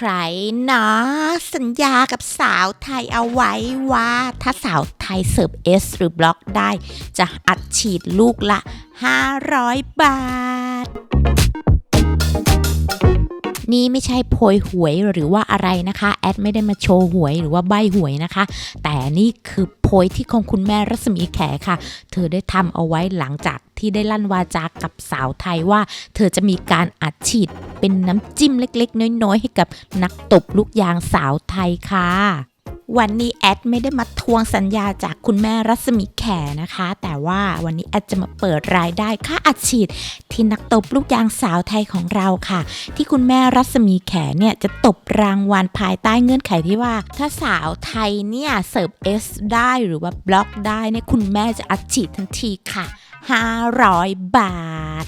ใครเนาะสัญญากับสาวไทยเอาไว้ว่า ถ้าสาวไทยเสิร์ฟเอสหรือบล็อกได้ จะอัดฉีดลูกละ 500 บาท นี่ไม่ใช่โพยหวยหรือว่าอะไรนะคะ แอดไม่ได้มาโชว์หวยหรือว่าใบหวยนะคะ แต่นี่คือโพยที่ของคุณแม่รัศมีแขค่ะ เธอได้ทำเอาไว้หลังจากที่ได้ลั่นวาจากับสาวไทยว่า เธอจะมีการอัดฉีดเป็นน้ำจิ้มเล็กๆ น้อยๆ ให้กับนักตบลูกยางสาวไทยค่ะ วันนี้แอดไม่ได้มาทวงสัญญาจากคุณแม่รัศมีแขนะคะ แต่ว่าวันนี้แอดจะมาเปิดรายได้ค่าอัดฉีด ที่นักตบลูกยางสาวไทยของเราค่ะ ที่คุณแม่รัศมีแขเนี่ยจะตบรางวัลภายใต้เงื่อนไขที่ว่า ถ้าสาวไทยเนี่ยเสิร์ฟเอสได้หรือว่าบล็อกได้เนี่ยคุณแม่จะอัดฉีดทันทีค่ะ 500 บาท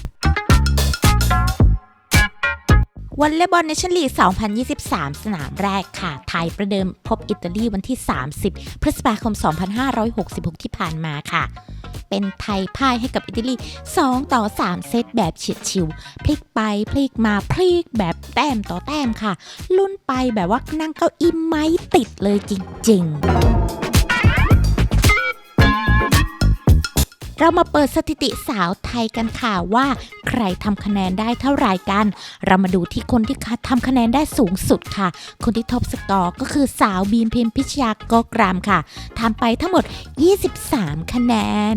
วอลเลย์บอลเนชั่นลีก 2023 สนามแรกค่ะ ไทยประเดิมพบอิตาลีวันที่ 30 พฤษภาคม 2566 ที่ผ่านมาค่ะ เป็นไทยพ่ายให้กับอิตาลี 2 ต่อ 3 เซตแบบเฉียดฉิว พลิกไปพลิกมาพลิกแบบแต้มต่อแต้มค่ะ ลุ้นไปแบบว่านั่งเก้าอี้ไม้ติดเลยจริง ๆ เรามาเปิดสถิติสาวไทยกันค่ะว่า ใครทำคะแนนได้เท่าไหร่กัน เรามาดูที่คนที่ทำคะแนนได้สูงสุดค่ะ คนที่ทบสกอร์ก็คือสาวบีมพิมพิชยากกรามค่ะทำไปทั้งหมด 23 คะแนน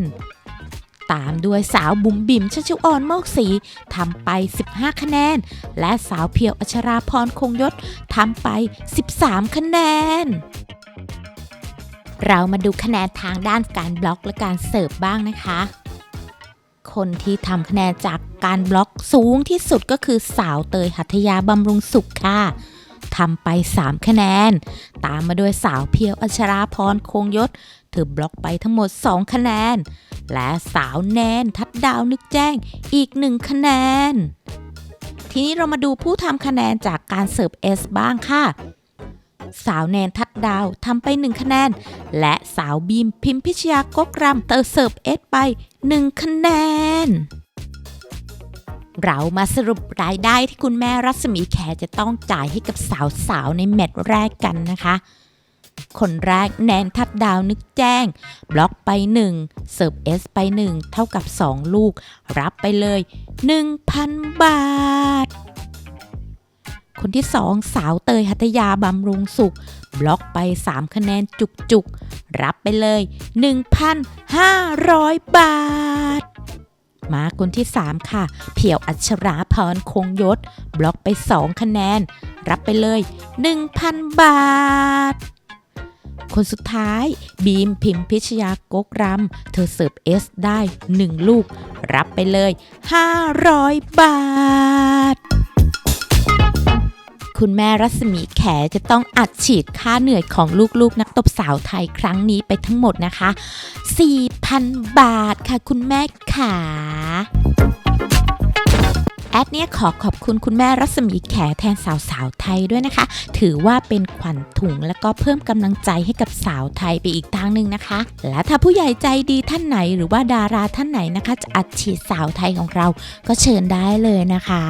ตามด้วยสาวบุ๋มบิมชชุออนโมกศรีทำไป 15 คะแนน และสาวเพียวอัชราพรคงยศทำไป 13 คะแนน เรามาดูคะแนนทางด้านการบล็อกและการเสิร์ฟบ้างนะคะ คนที่ทำคะแนนจากการบล็อกสูงที่สุดก็คือสาวเตยหัตยาบำรุงสุขค่ะทำไป 3 คะแนน ตามมาด้วยสาวเพียวอัชราพรคงยศ เธอบล็อกไปทั้งหมด 2 คะแนน และสาวแนนทัดดาวนึกแจ้งอีก 1 คะแนน ทีนี้เรามาดูผู้ทำคะแนนจากการเสิร์ฟเอสบ้างค่ะ สาวแนนทัดดาวทำไป 1 คะแนน และสาวบีมพิมพิชยากกรำเตอร์เสิร์ฟเอสไป 1 คะแนน เรามาสรุปรายได้ที่คุณแม่รัศมีแขจะต้องจ่ายให้กับสาวๆในแมตช์แรกกันนะคะคนแรกแนนทัดดาวนึกแจ้ง บล็อกไป 1 เสิร์ฟเอสไป 1 เท่ากับ 2 ลูก รับไปเลย 1,000 บาท คนที่ 2 สาวเตยหัตยาบำรุงสุข บล็อกไป 3 คะแนนจุกๆ รับไปเลย 1,500 บาท มาคนที่ 3 ค่ะ เพียวอัชราพรคงยศ บล็อกไป 2 คะแนน รับไปเลย 1,000 บาทคนสุดท้าย บีมพิมพิชยากกรำเธอเสิร์ฟเอสได้ 1 ลูก รับไปเลย 500 บาท คุณแม่รัศมีแขจะต้องอัดฉีดค่าเหนื่อยของลูกๆ นักตบสาวไทยครั้งนี้ไปทั้งหมดนะคะ 4,000 บาทค่ะคุณแม่ขาแอดเนี่ยขอขอบคุณคุณแม่รัศมีแขแทนสาวสาวไทยด้วยนะคะ ถือว่าเป็นขวัญถุงและก็เพิ่มกำลังใจให้กับสาวไทยไปอีกทางหนึ่งนะคะ และถ้าผู้ใหญ่ใจดีท่านไหนหรือว่าดาราท่านไหนนะคะ จะอัดฉีดสาวไทยของเราก็เชิญได้เลยนะคะ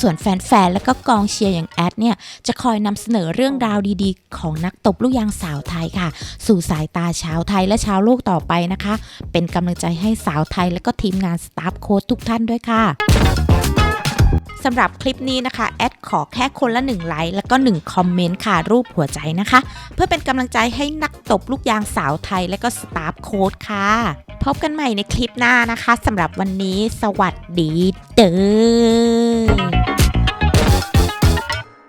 ส่วนแฟนๆ และก็กองเชียร์อย่างแอดเนี่ย จะคอยนำเสนอเรื่องราวดีๆ ของนักตบลูกยางสาวไทยค่ะ สู่สายตาชาวไทยและชาวโลกต่อไปนะคะ เป็นกำลังใจให้สาวไทยและก็ทีมงานสตาฟโค้ชทุกท่านด้วยค่ะสำหรับคลิปนี้นะคะ แอดขอแค่คนละ1ไลค์แล้วก็1คอมเมนต์ค่ะรูปหัวใจนะคะ เพื่อเป็นกำลังใจให้นักตบลูกยางสาวไทยและก็สตาฟโค้ชค่ะ พบกันใหม่ในคลิปหน้านะคะสำหรับวันนี้สวัสดีเด้อ